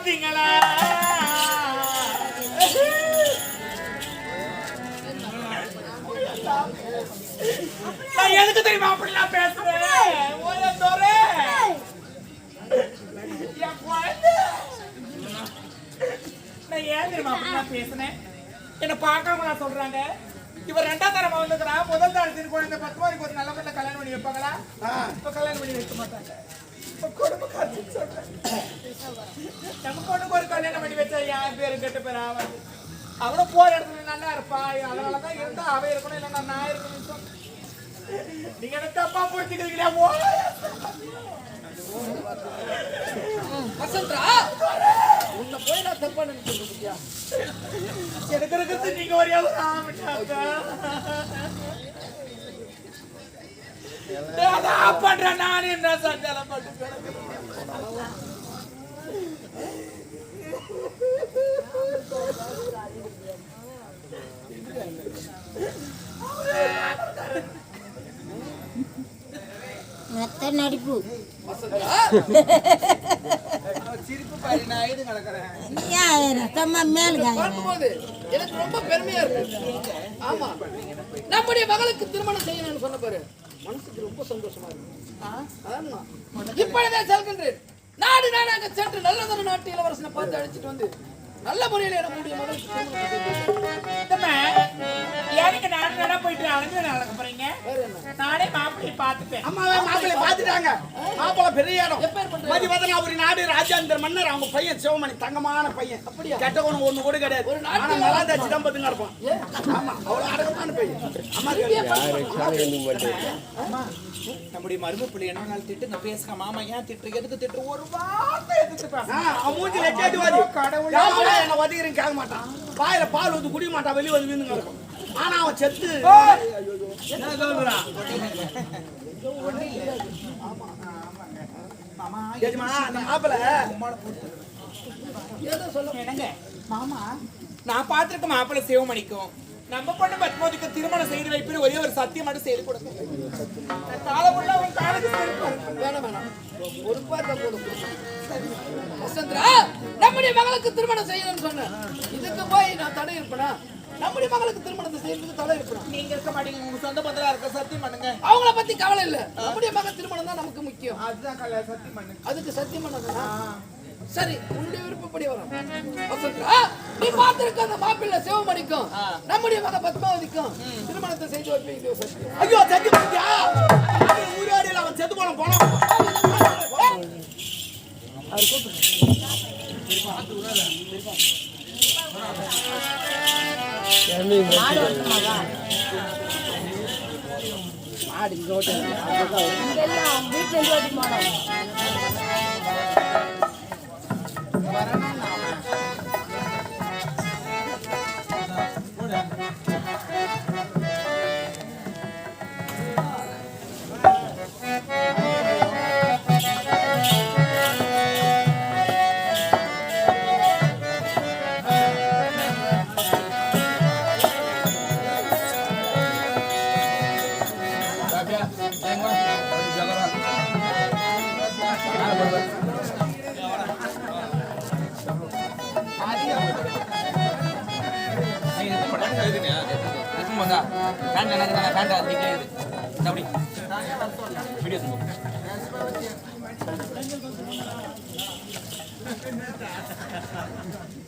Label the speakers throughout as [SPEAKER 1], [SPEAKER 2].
[SPEAKER 1] பாத்தீங்களா? நான் எதுக்கு தெரியுமா பேசுறேன்? தோரே. என் குழந்தை. நான் ஏன் தெரியுமா அப்படிலாம் பேசுனேன்? என்ன பார்க்காமலா சொல்றாங்க? இவர் ரெண்டாம் தரமா வந்துக்கிறா முதல் தரத்தின் குழந்தை பத்து மணிக்கு ஒரு நல்ல பிள்ளை கல்யாணம் பண்ணி வைப்பாங்களா? இப்ப கல்யாணம் பண்ணி வைக்க மாட்டாங்க. இப்ப குடும்ப காட்சின்னு சொல்றேன் நம்ம ஒரு கல்யாணம் பண்ணி வச்சா யார் பேரு கெட்டு பேர் ஆகாது அவனும் போற இடத்துல நல்லா இருப்பா அதனாலதான் இருந்தா அவ இருக்கணும் இல்லைன்னா நான் இருக்கணும்னு சொன்னேன் நீங்க என்ன தப்பா புரிஞ்சுக்கிறீங்களா
[SPEAKER 2] வசந்தரா உன்னை போய் நான் தப்பா நினைச்சிருக்கியா
[SPEAKER 1] எனக்கு இருக்கிறது நீங்க ஒரே ஒரு ஆமிட்டாக்கா அதான் பண்றேன் நான் என்ன சஞ்சலம் பண்ணி கிடக்குறேன்.
[SPEAKER 3] மெத்த நடிப்பு
[SPEAKER 2] வசந்தரா
[SPEAKER 1] சிரிப்பு பாரு நான் எழுதி கிடக்குறேன்
[SPEAKER 3] ஏன் ரத்தமா மேல் காயம்
[SPEAKER 2] எனக்கு ரொம்ப பெருமையா இருக்கு. ஆமா. நம்முடைய மகளுக்கு திருமணம் செய்யணும்னு சொன்ன பாரு. மனசுக்கு ரொம்ப சந்தோஷமா இருக்கு. ஆமா. இப்பொழுதே செல்கின்றேன். நாடு நாடாக சென்று நல்லதொரு நாட்டு இளவரசனை பார்த்து அழைச்சிட்டு வந்து நல்ல முறையில்.
[SPEAKER 1] இந்தம்மா, எனக்கு நாடா போயிட்டு அலைஞ்சு நடக்க போறீங்க?
[SPEAKER 2] வேற என்ன?
[SPEAKER 1] நானே மாப்பிள்ளை பார்த்துப்பேன்.
[SPEAKER 4] அம்மாவே மாப்பிள்ளை பார்த்துட்டாங்க. மாப்பிள்ளை பெரிய இடம்? மதிவதனாபுரி நாடு ராஜேந்திர மன்னர் அவங்க பையன் சிவமணி தங்கமான பையன்.
[SPEAKER 2] அப்படியா?
[SPEAKER 4] கெட்ட குணம் ஒண்ணு கூட கிடையாது. ஆனா நல்லா தான் பத்துங்க இருப்பான்
[SPEAKER 2] ஏன்?
[SPEAKER 4] ஆமா அவ்வளவு அடக்கமான பையன். அம்மா.
[SPEAKER 1] நம்முடைய மரும பிள்ளை என்ன நாள் திட்டு? நான் மாமா ஏன் திட்டு? எதுக்கு திட்டு? ஒரு வார்த்தை எதுக்கு கடவுளே.
[SPEAKER 4] என்ன வதிக்கிறேன் கேட்க மாட்டான். வாயில பால் ஊத்தி குடிக்க மாட்டான் வெளிய வந்து வீணுங்க இருக்கும். ஆனா அவன் செத்து.
[SPEAKER 1] என்ன சொல்றா? மாமா. நான் பார்த்திருக்க மாப்பிள்ளை சிவமணிக்கும் நம்ம பொண்ணு பத்மாவதிக்கு திருமணம் செய்து வைப்பின்னு ஒரே ஒரு சத்தியம் மட்டும் செய்து கொடுங்க. நான் காலமுள்ள உன் அறுப்பேன்.
[SPEAKER 2] வேணாம் வேணாம். பொறுப்பா வசந்தரா! நம்முடைய மகளுக்கு திருமணம் செய்யணும்னு சொன்னேன். இதுக்கு போய் நான் தடை இருப்பேனா? நம்முடைய மகளுக்கு திருமணத்தை செய்யறதுக்கு தடை இருப்பேனா?
[SPEAKER 1] நீங்க இருக்க மாட்டீங்க. உங்க சொந்த பந்தலா இருக்க சத்தியம் பண்ணுங்க.
[SPEAKER 2] அவங்கள பத்தி கவலை இல்ல. நம்முடைய மகள் திருமணம் தான் நமக்கு முக்கியம்.
[SPEAKER 1] அதுதான் கல்யாணம் சத்தியம் பண்ணுங்க.
[SPEAKER 2] அதுக்கு சத்தியம் பண்ணதா சரி உன்னுடைய விருப்பப்படி வரும். நீ பார்த்திருக்க அந்த மாப்பிள்ளை சிவமணிக்கும் நம்முடைய மக பத்மாவதிக்கும் திருமணத்தை செய்து சத்தியம்
[SPEAKER 4] ஐயோ செத்து போட்டியா ஊரோடியில் அவன் செத்து போன போனான்
[SPEAKER 3] இங்கெல்லாம் வீட்டுல இருந்து ஓட்டி போனோம்.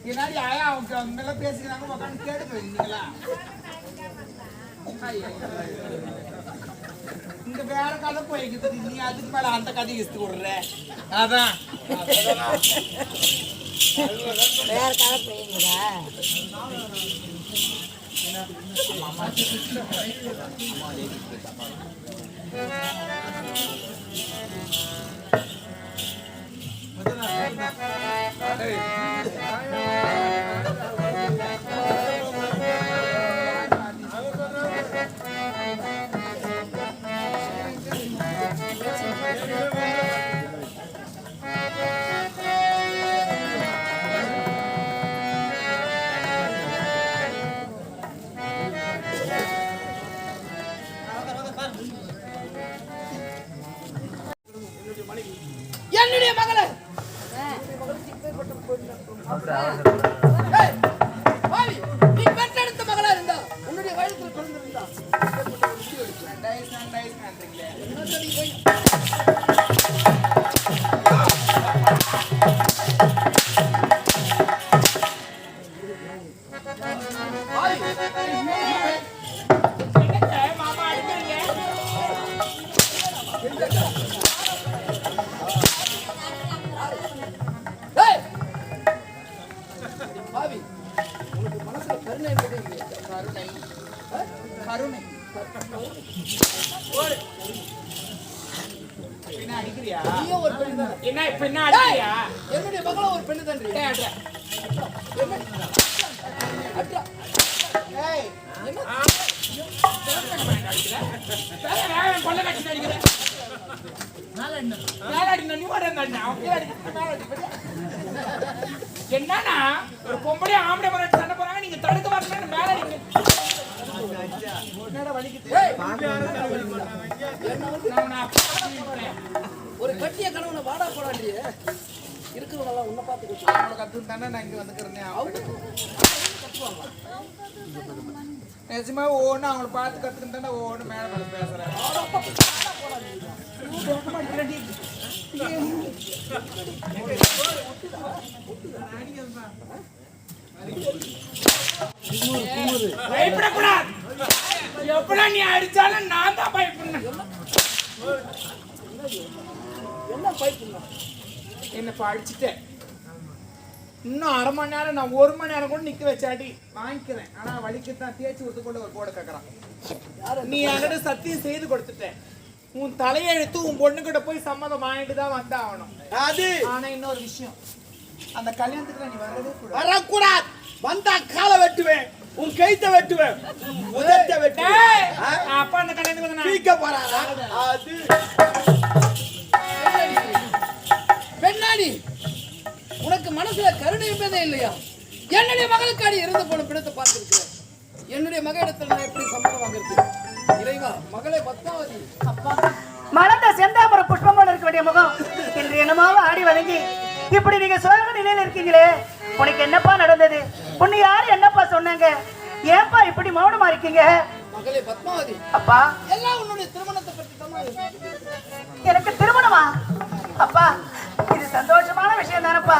[SPEAKER 1] என்னாடி ஆயா அவங்க அவங்க பேசிக்கிறாங்க உட்காந்து கேட்டு போயிருந்தீங்களா இங்க வேற கதை போய்க்குது நீ அதுக்கு மேல அந்த கதை இஸ்து விடுற. அதான்.
[SPEAKER 3] வேற கதை போயிருந்தா
[SPEAKER 1] என்னன்னா ஒரு பொம்பளை ஆம்பளை முறை சண்டை போறாங்க நீங்க தடுக்க வரணும் மேல விட்டேன்.
[SPEAKER 2] ஒரு கட்டிய கணவனை வாடா போடாண்டியே இருக்கிறவங்க உன்னை பார்த்து கொச்சு
[SPEAKER 1] அவங்கள கத்துன்னு தானே நான் இங்க வந்துக்கிறேன்
[SPEAKER 2] அவங்க
[SPEAKER 1] நிஜமா ஒவ்வொன்று அவங்கள பார்த்து கத்துக்கிட்டு தானே ஒவ்வொன்று மேல மேல பேசுறேன். பயப்படக்கூடாது. எப்படா நீ அடிச்சாலும் நான் தான் பயப்படணும்.
[SPEAKER 2] என்ன பைப்புங்க
[SPEAKER 1] என்ன இப்ப அடிச்சிட்டேன் இன்னும் அரை மணி நேரம் நான் ஒரு மணி நேரம் கூட நிக்க வச்சாடி வாங்கிக்கிறேன். ஆனா வலிக்கு தான் தேய்ச்சி விட்டுக்கொள்ள ஒரு போட கேக்குறான். நீ என்கிட்ட சத்தியம் செய்து கொடுத்துட்டேன். உன் தலையெழுத்து உன் பொண்ணுகிட்ட போய் சம்மதம் வாங்கிட்டு தான் வந்தாகணும்.
[SPEAKER 4] அது?
[SPEAKER 1] ஆனா இன்னொரு விஷயம். அந்த கல்யாணத்துக்கு நீ வரவே கூடாது.
[SPEAKER 4] வரக்கூடாது. வந்தா காலை வெட்டுவேன் உன் கைத்த வெட்டுவேன் உதட்ட வெட்டுவேன்?
[SPEAKER 1] அப்பா அந்த கல்யாணத்துக்கு வந்து நான்
[SPEAKER 4] பீக்க போறாரா? அது?
[SPEAKER 2] பெண்ணாடி உனக்கு மனசுல கருணை என்பதே இல்லையா? என்னுடைய மகளுக்காடி இறந்து போன பிணத்தை பார்த்திருக்கிறேன். என்னுடைய மகளிடத்தில் நான் எப்படி சம்மதம் வாங்குறது இறைவா மகளே பத்மாவதி.
[SPEAKER 5] மலர்ந்த செந்தாமர புஷ்பம் போல இருக்க வேண்டிய முகம் இன்று என்னமாவ ஆடி வதங்கி இப்படி நீங்க சோக நிலையில இருக்கீங்களே உனக்கு என்னப்பா நடந்தது? உன்னை யாரு என்னப்பா சொன்னாங்க? ஏன்பா இப்படி மௌனமா இருக்கீங்க?
[SPEAKER 2] மகளே பத்மாவதி.
[SPEAKER 5] அப்பா.
[SPEAKER 2] எல்லாம் உன்னுடைய திருமணத்தை பற்றி தான்
[SPEAKER 5] எனக்கு திருமணமா? அப்பா சந்தோஷமான விஷயம் தானப்பா?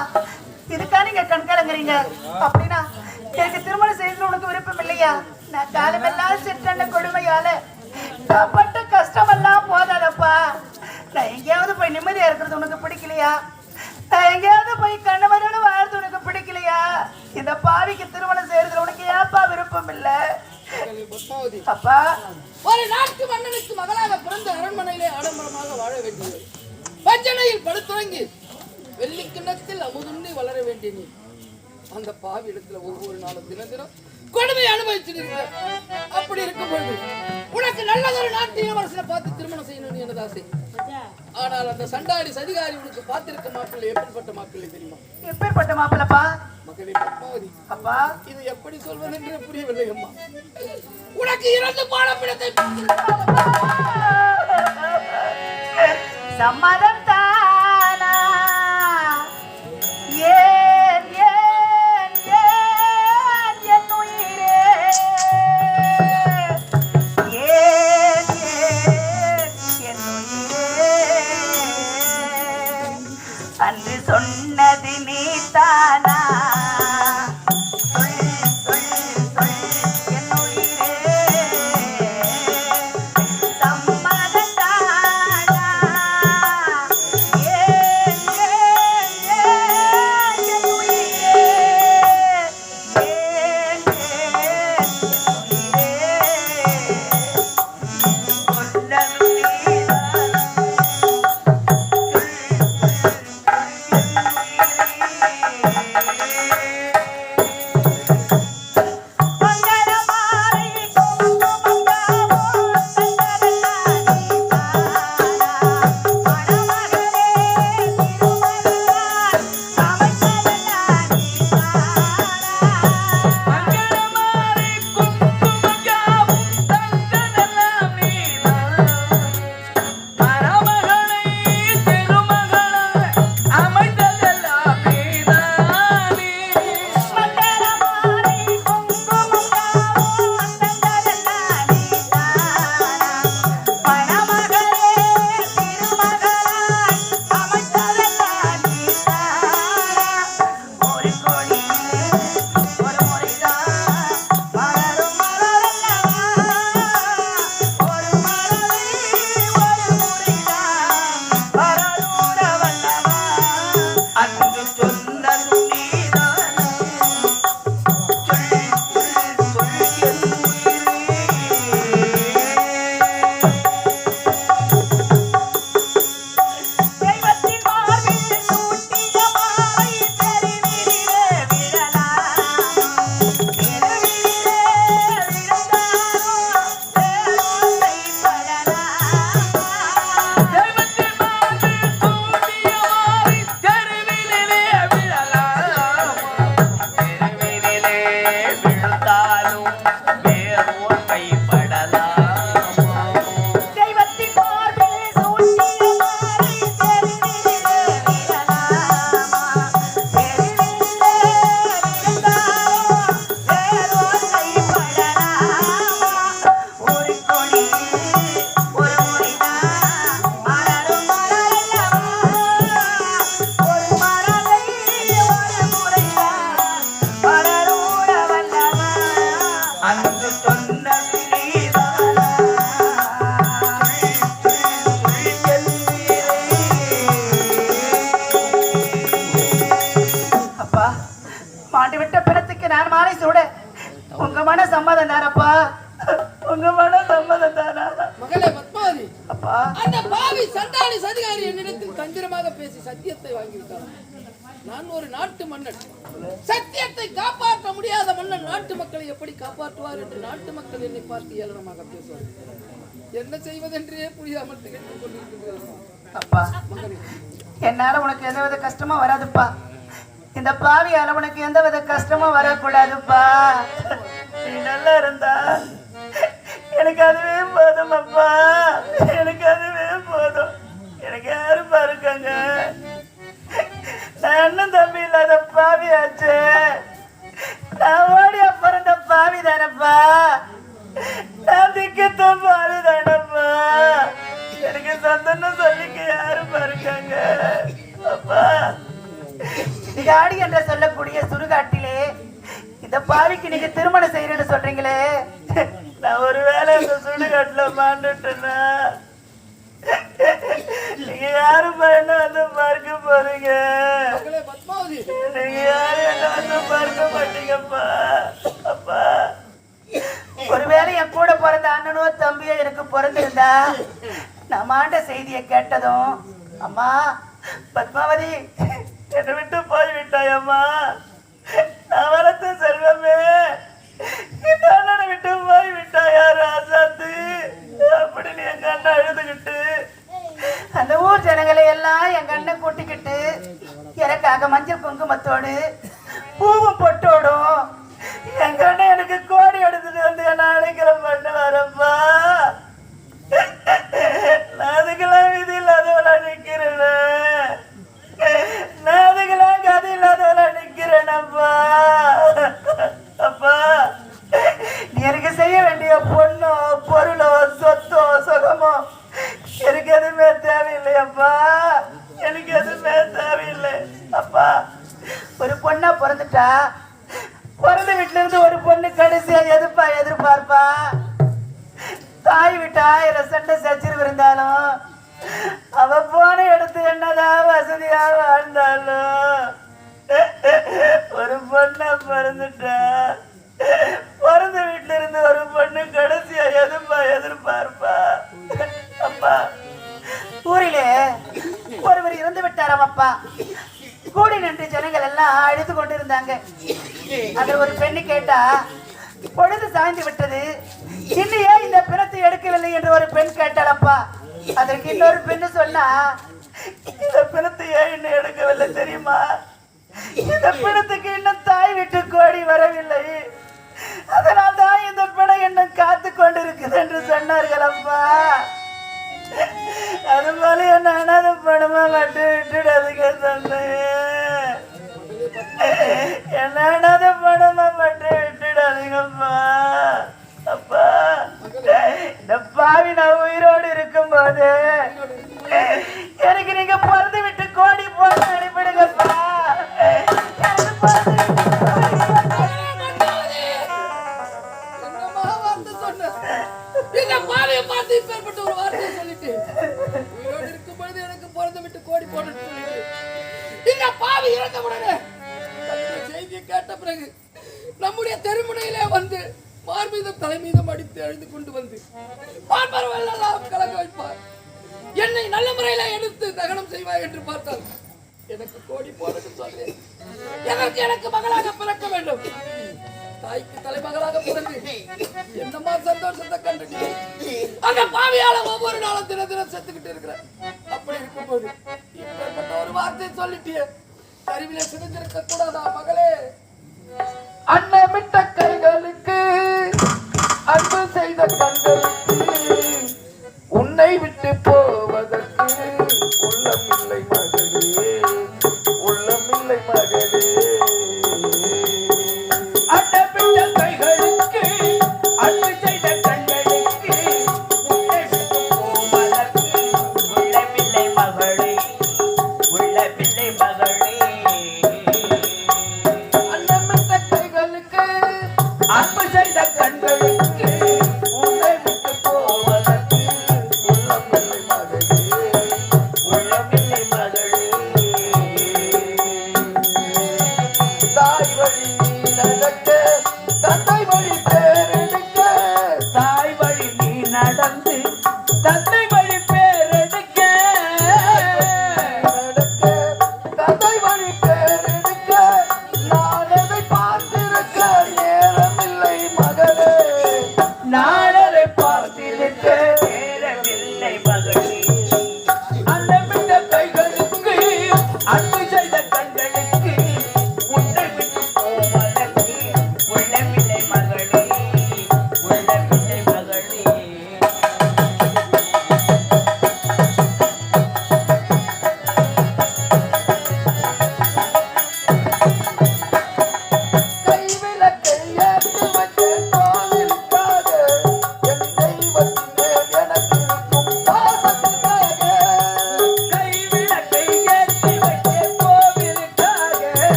[SPEAKER 5] இதுக்கா நீங்க கண்கலங்குறீங்க? அப்படின்னா எனக்கு திருமணம் செய்யறது உனக்கு விருப்பம் இல்லையா? நான் காலமெல்லாம் சிற்றண்ட கொடுமையால நான் பட்ட கஷ்டமெல்லாம் போதாதப்பா. நான் எங்கேயாவது போய் நிம்மதியா இருக்கிறது உனக்கு பிடிக்கலையா? நான் எங்கேயாவது போய் கணவரோட வாழ்றது உனக்கு பிடிக்கலையா? இந்த பாவிக்கு திருமணம் செய்யறதுல உனக்கு ஏப்பா விருப்பம் இல்லை? அப்பா.
[SPEAKER 2] ஒரு நாட்டு மன்னனுக்கு மகளாக பிறந்த அரண்மனையிலே ஆடம்பரமாக வாழ வேண்டியது. பஞ்சனையில் படுத்துறங்கி வெள்ளி கிண்ணத்தில் அமுதுண்ணி வளர வேண்டிய நீ அந்த பாவி இடத்துல ஒவ்வொரு நாளும் தினம் தினம் கொடுமை அனுபவிச்சுட்டு இருக்க அப்படி இருக்கும் பொழுது உனக்கு நல்லதொரு நாட்டு இளவரசனை பார்த்து திருமணம் செய்யணும்னு எனது ஆசை. ஆனால் அந்த சண்டாடி சதிகாரி உனக்கு பார்த்திருக்க மாப்பிள்ளை எப்படிப்பட்ட மாப்பிள்ளை தெரியுமா?
[SPEAKER 5] எப்பேற்பட்ட மாப்பிள்ளப்பா?
[SPEAKER 2] மகளே பத்மாவதி.
[SPEAKER 5] அப்பா.
[SPEAKER 2] இது எப்படி சொல்வதென்று புரியவில்லை அம்மா. உனக்கு இறந்து போன பிடத்தை
[SPEAKER 5] சம்மதம்.
[SPEAKER 2] निमित्ताना தன்னி மன்னன். சத்தியத்தை காப்பாற்ற முடியாத மன்னன் நாட்டு மக்களை எப்படி காப்பாற்றுவார் என்று நாட்டு மக்கள் என்னை பார்த்து ஏளனமாக பேசுவார் என்ன செய்வதென்றே புரியாமல் கொண்டிருக்கிறார்கள்
[SPEAKER 5] அப்பா என்னால உனக்கு எந்த வித கஷ்டமும் வராதுப்பா. இந்த பாவியால உனக்கு எந்த வித கஷ்டமும் வரக்கூடாதுப்பா. நீ நல்லா இருந்தா எனக்கு அதுவே போதும் அப்பா. எனக்கு அதுவே போதும். எனக்கு யாரும் பாருக்காங்க நான் தம்பி இல்லாத பாவியாச்சு நான் ஓடிய பிறந்த பாவி தானப்பா. நான் திக்கத்த பாவி தானப்பா. எனக்கு சொந்தம்னு சொல்லிக்க யாரும் பாருக்காங்க அப்பா காடி என்று சொல்லக்கூடிய சுடுகாட்டிலே இந்த பாவிக்கு நீங்க திருமணம் செய்யறேன்னு சொல்றீங்களே. நான் ஒருவேளை இந்த சுடுகாட்டுல மாண்டுட்டேன்னா. நீங்க என்ன வந்து பார்க்க போறீங்க? நீங்க யாரும் என்ன வந்து பார்க்க மாட்டீங்கப்பா? அப்பா. ஒருவேளை என் கூட பிறந்த அண்ணனோ தம்பியோ எனக்கு பிறந்திருந்தா நான் மாண்ட செய்தியை கேட்டதும் அம்மா பத்மாவதி என்னை விட்டு போய்விட்டாய் அம்மா நான் வளர்த்த செல்வமே இந்த அண்ணனை விட்டு போய்விட்டாயா ராசாத்து? அப்படின்னு எங்க அண்ணன் அழுதுகிட்டு அந்த ஊர் ஜனங்களை எல்லாம் என் கண்ணை கூட்டிக்கிட்டு எனக்காக மஞ்சள் குங்குமத்தோடு பூவும் பொட்டோடும் ஒரு பொண்ணா பிறந்துட்டா? பிறந்த வீட்டுல இருந்து ஒரு பொண்ணு கடைசியா எதிர்ப்பா எதிர்பார்ப்பா? அப்பா ஊரிலே ஒருவர் இறந்து விட்டாராம் அப்பா. கூடி நின்று ஜனங்கள் எல்லாம் அழுது கொண்டிருந்தாங்க. அந்த ஒரு பெண்ணு கேட்டா பொழுது சாய்ந்து விட்டது. இன்னும் ஏன் இந்த பிணத்தை எடுக்கவில்லை என்று ஒரு பெண் கேட்டாளப்பா அதற்கு இன்னொரு பெண்ணு சொன்னா இந்த பிணத்தை ஏன் இன்னும் எடுக்கவில்லை தெரியுமா? இந்த பிணத்துக்கு இன்னும் தாய் விட்டு கோடி வரவில்லை. அதனால் தான் இந்த பிணம் இன்னும் காத்து கொண்டிருக்குது என்று சொன்னார்கள் அப்பா. அது போல என்ன அனாத பணமா மட்டும் விட்டுடாதுங்க
[SPEAKER 2] சொன்ன என்ன பிறக்க வேண்டும். தாய்க்கு தலைமகளாக பிறந்து என்னமா சந்தோஷத்தை கண்டு அந்த பாவியால ஒவ்வொரு நாளும் தின தினம் செத்துக்கிட்டு இருக்கிற. அப்படி இருக்கும்போது இப்பேற்பட்ட ஒரு வார்த்தை சொல்லிட்டியே. அறிவில சிதைஞ்சிருக்க கூடாதா மகளே? அன்னமிட்ட கைகளுக்கு அன்பு செய்த கண்களுக்கு உன்னை விட்டு போ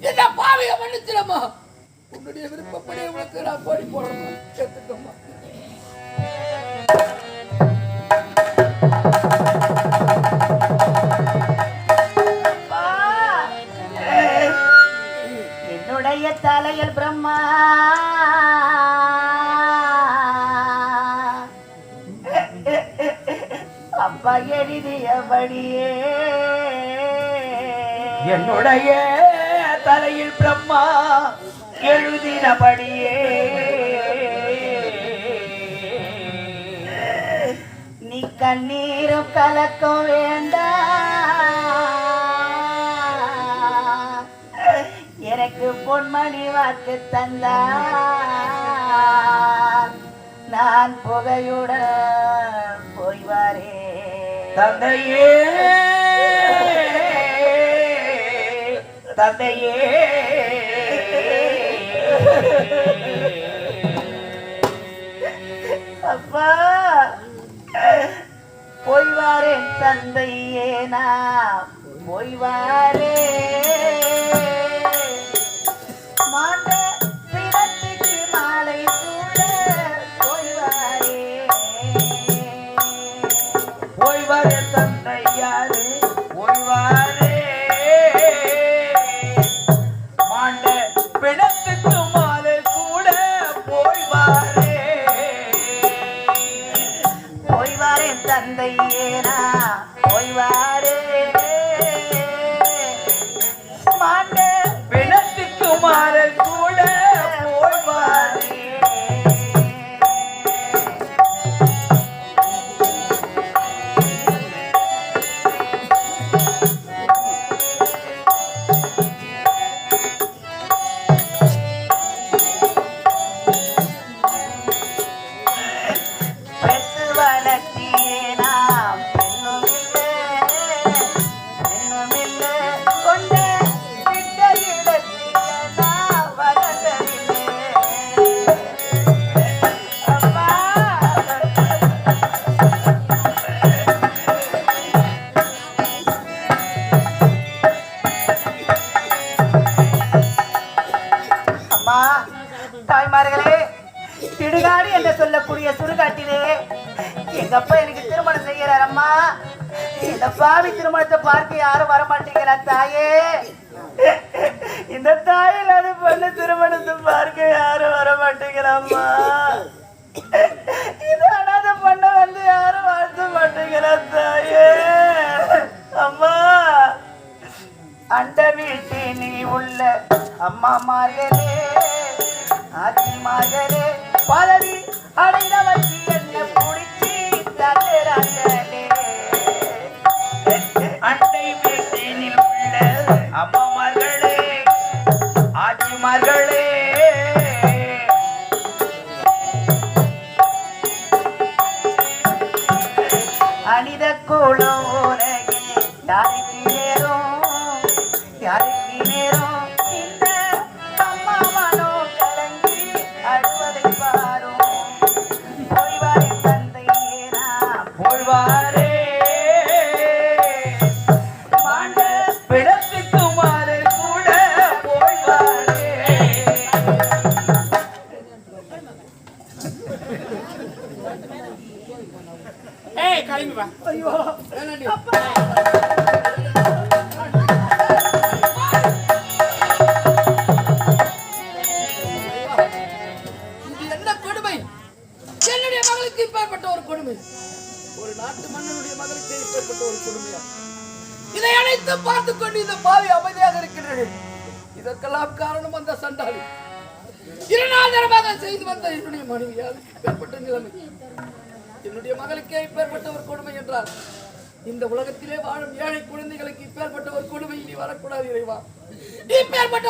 [SPEAKER 2] என்ன பாவிய மன்னிச்சிடமா உன்னுடைய விருப்பப்படி உனக்கு நான் கோடி போடணும்
[SPEAKER 5] சேர்த்துக்கம்மா. என்னுடைய தலையில் பிரம்மா. அப்பா எழுதியபடியே
[SPEAKER 4] என்னுடைய தலையில் பிரம்மா எழுதினபடியே.
[SPEAKER 5] நீ கண்ணீரும் கலக்கம் வேண்டாம் எனக்கு பொன்மணி வாக்கு தந்தா. நான் புகையுடன் போய்வாரே.
[SPEAKER 4] தந்தையே. தந்தையே.
[SPEAKER 5] அப்பா போய்வாரேன் தந்தையே நான்
[SPEAKER 4] போய்வாரே.
[SPEAKER 5] Pero அம்மா மகளே ஆதி மகளே பதவி
[SPEAKER 2] அடைந்தவர்கள் பெற்றார் இந்த உலகத்திலே வாழும் ஏழை குழந்தைகளுக்கு இப்பேற்பட்ட ஒரு கொடுமை இனி வரக்கூடாது இறைவா. இப்பேற்பட்ட